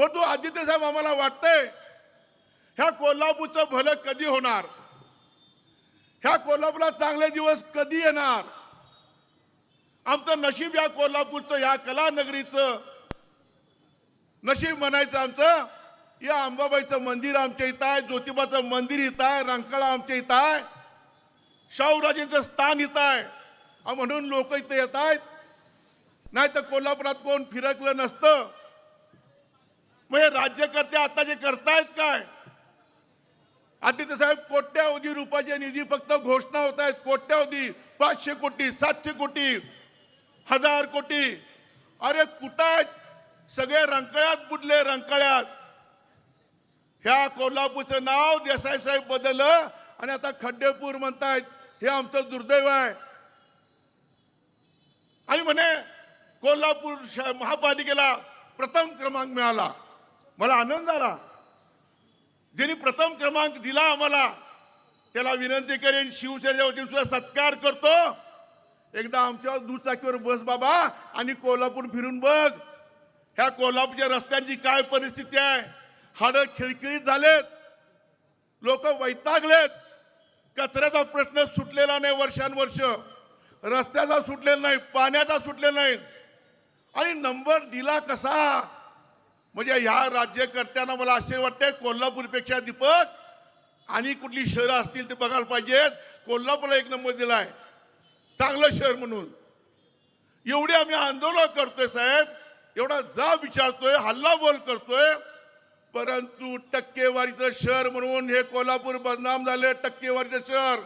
परंतु आदित्य साहेब आम्हाला वाटतंय ह्या कोल्हापूरचं भलं कधी होणार? ह्या कोल्हापूरला चांगले दिवस कधी येणार? आमचं नशीब या कोल्हापूरचं या कलानगरीचं नशीब म्हणायचं आमचं या अंबाबाईचं मंदिर आमच्या इथं आहे ज्योतिबाचं मंदिर इथं आहे रंकाळा आमच्या इथं आहे शाहूराजेंचं स्थान इथं आहे. म्हणून लोक इथं येत आहेत. नाही तर कोल्हापुरात कोण फिरकलं नसतं. राज्यकर्ते आता जे करतायत काय? आदित्य साहेब कोट्यावधी रुपयाचे निधी फक्त घोषणा होत आहेत कोट्यावधी पाचशे कोटी सातशे कोटी हजार कोटी. अरे कुठं आहेत? सगळे रंकाळ्यात बुडले रंकाळ्यात. ह्या कोल्हापूरचं नाव देसाई साहेब बदललं आणि आता खड्डेपूर म्हणतायत. हे आमचं दुर्दैव आहे. आणि म्हणे कोल्हापूर श- महापालिकेला प्रथम क्रमांक मिळाला. मला आनंद झाला. ज्यांनी प्रथम क्रमांक दिला आम्हाला त्याला विनंती करेन शिवसेनेच्या वतीने सुद्धा सत्कार करतो. एकदा आमच्या दुचाकीवर बस बाबा आणि कोल्हापूर फिरून बघ. ह्या कोल्हापूरच्या रस्त्यांची काय परिस्थिती आहे? हाडं खिळखिळीत झालेत. लोक वैतागलेत. कचऱ्याचा प्रश्न सुटलेला नाही वर्षानुवर्ष. रस्त्याचा सुटलेला नाही पाण्याचा सुटलेला नाही. आणि नंबर दिला कसा? म्हणजे ह्या राज्यकर्त्यांना मला असे वाटते कोल्हापूरपेक्षा दीपक आणि कुठली शहरं असतील ते बघायला पाहिजेत. कोल्हापूरला एक नंबर दिलाय. चांगलं शहर म्हणून. एवढे आम्ही आंदोलन करतोय साहेब एवढा जा विचारतोय हल्ला बोल करतोय. परंतु टक्केवारीचं शहर म्हणून हे कोल्हापूर बदनाम झाले टक्केवारीचं शहर.